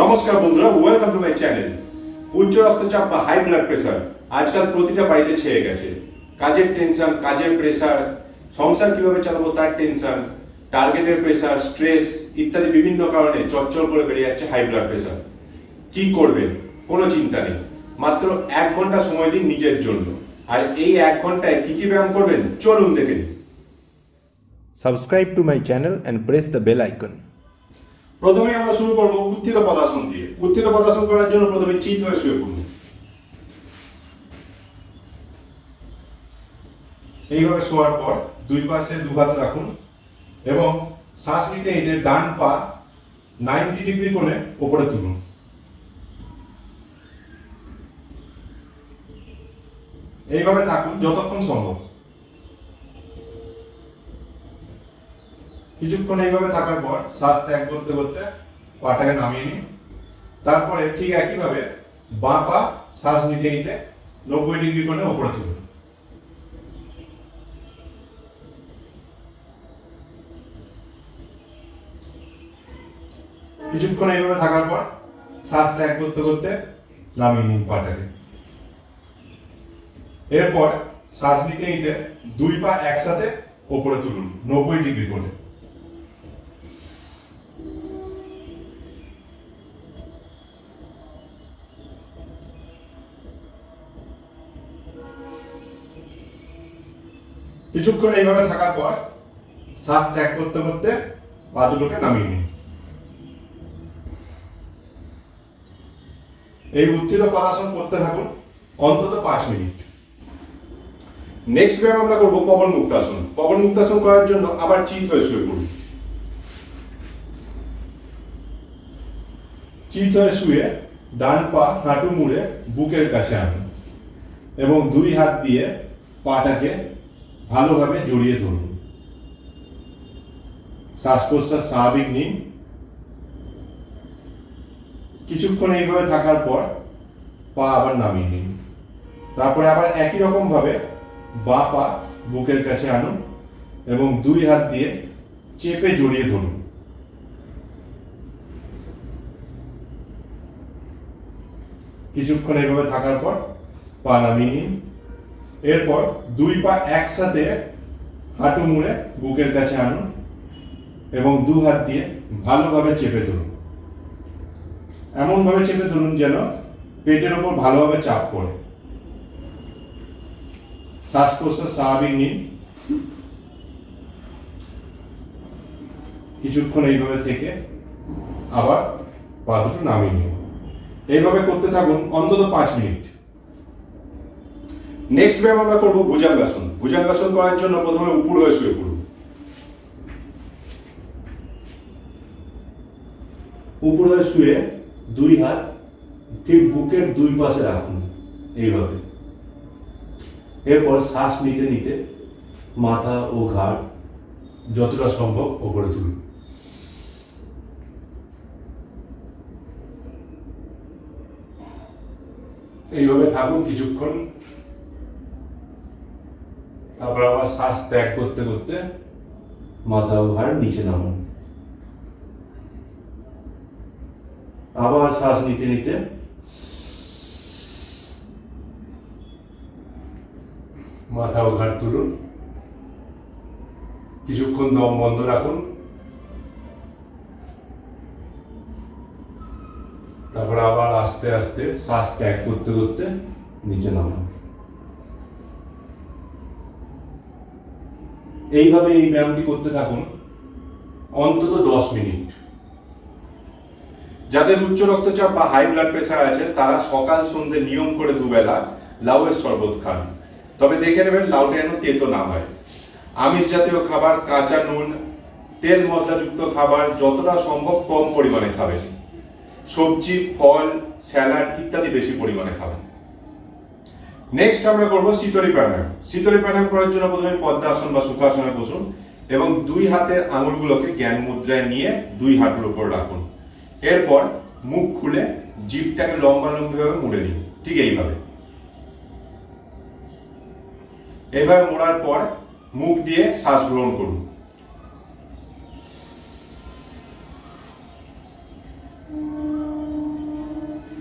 নমস্কার বন্ধুরা welcome to my channel উচ্চ রক্তচাপ বা হাই ব্লাড প্রেশার আজকাল প্রতিটা বাড়িতে ছেয়ে গেছে। কাজের টেনশন কাজের প্রেশার সংসার কীভাবে চালাবো তার টেনশন টার্গেটের প্রেশার স্ট্রেস ইত্যাদি বিভিন্ন কারণে চচ্চর করে বেড়ে যাচ্ছে হাই ব্লাড প্রেশার কি করবেন? কোনো চিন্তা নেই। মাত্র এক ঘণ্টা সময় দিন নিজের জন্য। আর এই এক ঘন্টায় কি কি ব্যায়াম করবেন? চলুন দেখে Subscribe to my channel and press the bell icon. প্রথমে আমরা শুরু করব উত্থিত পদাসন দিয়ে। উত্থিত পদাসন করার জন্য প্রথমে চিত হয়ে শুয়ে পড়ুন। এইভাবে শোয়ার পর দুই পাশে দু হাত রাখুন এবং শ্বাস নিতে নিতে ডান পা নাইনটি ডিগ্রি করে ওপরে তুলুন। এইভাবে থাকুন যতক্ষণ সম্ভব। কিছুক্ষণ এইভাবে থাকার পর শ্বাস ত্যাগ করতে করতে পাটাকে নামিয়ে নিন। তারপরে ঠিক একইভাবে বাঁ পা শ্বাস নিতে নিতে নব্বই ডিগ্রি করে ওপরে তুলুন। কিছুক্ষণ এইভাবে থাকার পর শ্বাস ত্যাগ করতে করতে নামিয়ে নিন পাটাকে। এরপর শ্বাস নিতে নিতে দুই পা একসাথে ওপরে তুলুন, নব্বই ডিগ্রি করে কিছুক্ষণ এইভাবে থাকার পর শ্বাস ত্যাগ করতে করতে পা দুটোকে নামিয়ে নিন। এই উত্থিত পদাসন করতে থাকুন অন্তত পাঁচ মিনিট। নেক্সট ব্যায়াম আমরা করব পবন মুক্তাসন। পবন মুক্তাসন করার জন্য আবার চিত হয়ে শুয়ে পড়ুন। চিত হয়ে শুয়ে ডান পা হাঁটু মুড়ে বুকের কাছে আনুন এবং দুই হাত দিয়ে পাটাকে ভালোভাবে জড়িয়ে ধরুন। শ্বাস প্রশ্বাস স্বাভাবিক নিন। কিছুক্ষণ এইভাবে থাকার পর পা আবার নামিয়ে নিন। তারপরে আবার একই রকম ভাবে বা পা বুকের কাছে আনুন এবং দুই হাত দিয়ে চেপে জড়িয়ে ধরুন। কিছুক্ষণ এইভাবে থাকার পর পা নামিয়ে নিন। এরপর দুই পা একসাথে হাঁটু মুড়ে বুকের কাছে আনুন এবং দু হাত দিয়ে ভালোভাবে চেপে ধরুন। এমনভাবে চেপে ধরুন যেন পেটের ওপর ভালোভাবে চাপ পড়ে। শ্বাস প্রশ্বাস স্বাভাবিক নিন। কিছুক্ষণ এইভাবে থেকে আবার পা দুটো নামিয়ে নিন। এইভাবে করতে থাকুন অন্তত পাঁচ মিনিট। নেক্সট ব্যায়াম আমরা করব ভুজাঙ্গাসন। ভুজাঙ্গাসন করার জন্য প্রথমে উপর হয়ে শুয়ে পড়ুন। উপরে শুয়ে দুই হাত ঠিক বুকের দুই পাশে রাখুন এইভাবে। এরপর শ্বাস নিতে নিতে মাথা ও ঘাড় যতটা সম্ভব ওপরে তুলুন। এইভাবে থাকুন কিছুক্ষণ। তারপর আবার শ্বাস ত্যাগ করতে করতে মাথা ঘাড় নিচে নামান। আবার শ্বাস নিতে নিতে মাথা ঘাট তুলুন। কিছুক্ষণ দম বন্ধ রাখুন। তারপর আবার আস্তে আস্তে শ্বাস ত্যাগ করতে করতে নিচে নামান। এইভাবে এই ব্যায়ামটি করতে থাকুন, অন্তত দশ মিনিট। যাদের উচ্চ রক্তচাপ বা হাই ব্লাড প্রেশার আছে, তারা সকাল সন্ধ্যে নিয়ম করে দুবেলা লাউয়ের শরবত খান। তবে দেখে নেবেন লাউটা যেন তেতো না হয়। আমিষ জাতীয় খাবার, কাঁচা নুন, তেল মশলাযুক্ত খাবার যতটা সম্ভব কম পরিমাণে খাবেন। সবজি, ফল, স্যালাড ইত্যাদি বেশি পরিমাণে খাবেন। নেক্সট আমরা করব শীতলী প্রাণায়াম। শীতলী প্রাণায়াম করার জন্য প্রথমে পদ্মাসন বা সুখাসনে বসুন এবং দুই হাতের আঙুলগুলোকে জ্ঞান মুদ্রায় নিয়ে দুই হাঁটুর উপর রাখুন। এরপর মুখ খুলে জিভটাকে লম্বা লম্বিভাবে মুড়ে নিন, ঠিক এইভাবে। এইভাবে মোড়ার পর মুখ দিয়ে শ্বাস গ্রহণ করুন।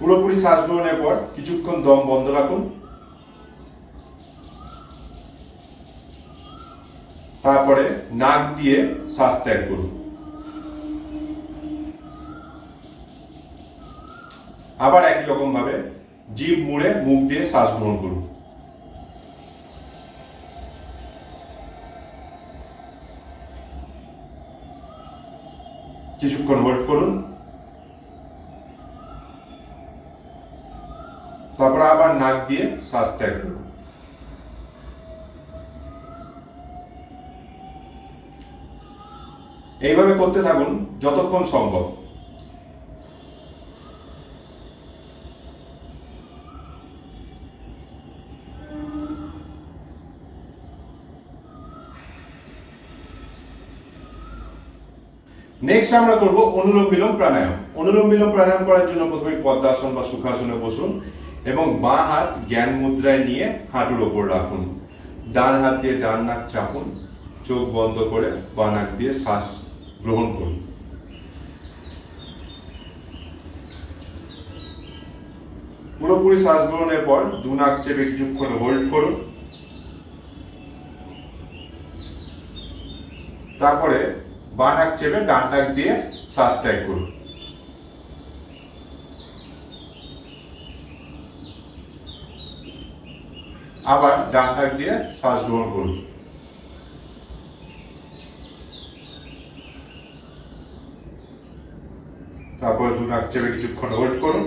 পুরোপুরি শ্বাস গ্রহণের পর কিছুক্ষণ দম বন্ধ রাখুন। তারপরে নাক দিয়ে শ্বাস ত্যাগ করুন। আবার একই রকম ভাবে জিভ মুড়ে মুখ দিয়ে শ্বাস গ্রহণ করুন। কিছুক্ষণ হোল্ড করুন। তারপর আবার নাক দিয়ে শ্বাস ত্যাগ করুন। এইভাবে করতে থাকুন যতক্ষণ সম্ভব। নেক্সট আমরা করব অনুলোম বিলোম প্রাণায়াম। অনুলোম বিলোম প্রাণায়াম করার জন্য প্রথমে পদ্মাসন বা সুখাসনে বসুন এবং বাঁ হাত জ্ঞান মুদ্রায় নিয়ে হাঁটুর ওপর রাখুন। ডান হাত দিয়ে ডান নাক চাপুন, চোখ বন্ধ করে বাঁ নাক দিয়ে শ্বাস গ্রহণ করুন পুরোপুরি শ্বাস গ্রহণের পর দু নাক চেপে কিছুক্ষণ হোল্ড করুন তারপরে বাঁ নাক চেপে ডান নাক দিয়ে শ্বাস ত্যাগ করুন আবার ডান নাক দিয়ে শ্বাস গ্রহণ করুন তারপরে দু নাক চেপে কিছুক্ষণ হোল্ড করুন।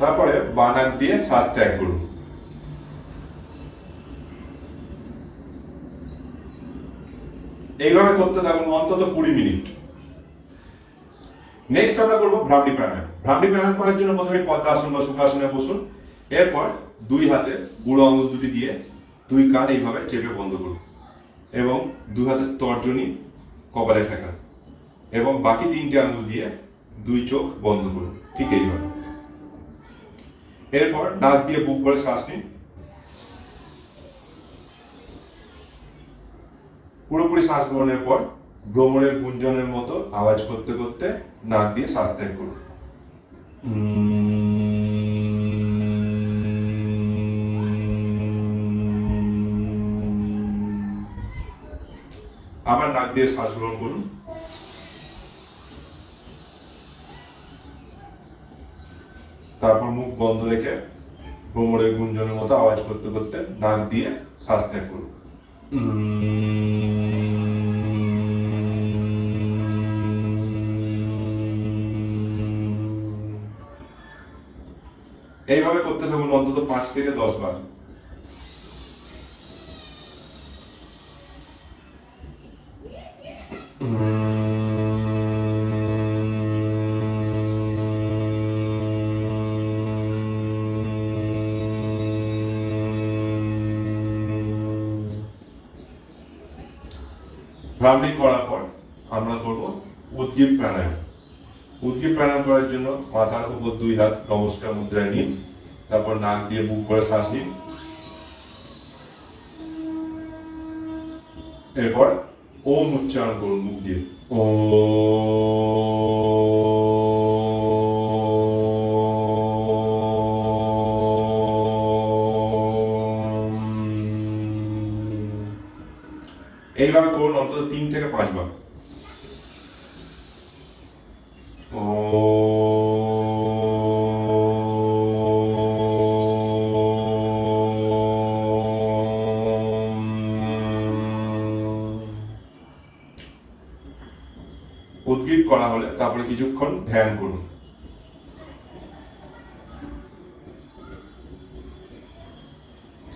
তারপরে বাঁ নাক দিয়ে শ্বাস ত্যাগ করুন। এইভাবে করতে থাকুন অন্তত কুড়ি মিনিট। নেক্সট আমরা করব ভ্রামরি প্রাণায়াম। ভ্রামরি প্রাণায়াম করার জন্য প্রথমে পদ্মাসন বা সুখাসনে বসুন। এরপর দুই হাতে বুড়ো আঙুল দুটি দিয়ে দুই কান এইভাবে চেপে বন্ধ করুন। এবং দু হাতের তর্জনী, কপালে ঠেকান এবং বাকি তিনটে আঙুল দিয়ে দুই চোখ বন্ধ করুন। ঠিক এইভাবে। এরপর নাক দিয়ে বুক করে শ্বাস নিন। পুরোপুরি শ্বাস গ্রহণের পর ভ্রমণের গুঞ্জনের মতো আওয়াজ করতে করতে নাক দিয়ে শ্বাস ত্যাগ করুন। আবার নাক দিয়ে শ্বাস গ্রহণ করুন। তারপর মুখ বন্ধ রেখে ভ্রমণের গুঞ্জনের মতো আওয়াজ করতে করতে নাক দিয়ে শ্বাস ত্যাগ করুন। এইভাবে করতে থাকুন অন্তত পাঁচ থেকে দশ বার। ভ্রামরি করার পর আমরা করব উদ্গীপ প্রাণায়াম উদ্গীপ প্রাণায়াম করার জন্য মাথার উপর দুই হাত নমস্কার মুদ্রায় নিন, তারপর নাক দিয়ে বুক করে শ্বাস নিন এরপর ওম উচ্চারণ করুন মুখ দিয়ে ওম। করা হলে, তারপরে কিছুক্ষণ ধ্যান করুন।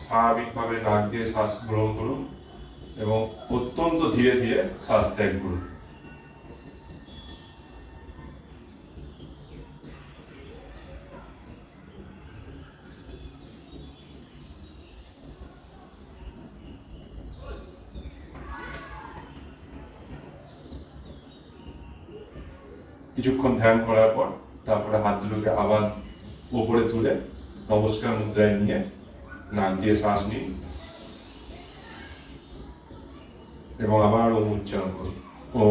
স্বাভাবিকভাবে নাক দিয়ে শ্বাস গ্রহণ করুন এবং অত্যন্ত ধীরে ধীরে শ্বাস ত্যাগ করুন। কিছুক্ষণ ধ্যান করার পর তারপরে হাত দুটোকে আবার ওপরে তুলে নমস্কার মুদ্রায় নিয়ে নাক দিয়ে শ্বাস নিন এবং আবার ওম উচ্চারণ করুন। ও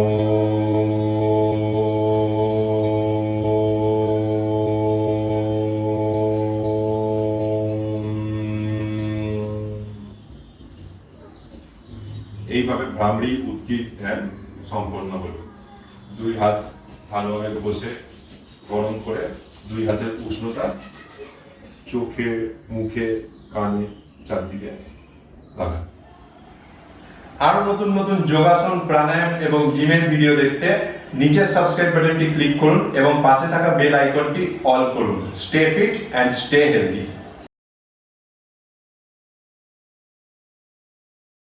এইভাবে ভ্রামড়ি উদ্গীত ধ্যান সম্পন্ন হল দুই হাত ভালোভাবে বসে গরম করে দুই হাতের উষ্ণতা চোখে, মুখে, কানে চারদিকে লাগান। আরও নতুন নতুন যোগাসন, প্রাণায়াম এবং জিমের ভিডিও দেখতে নিচের সাবস্ক্রাইব বাটনটি ক্লিক করুন এবং পাশে থাকা বেল আইকনটি অল করুন। Stay fit and stay healthy.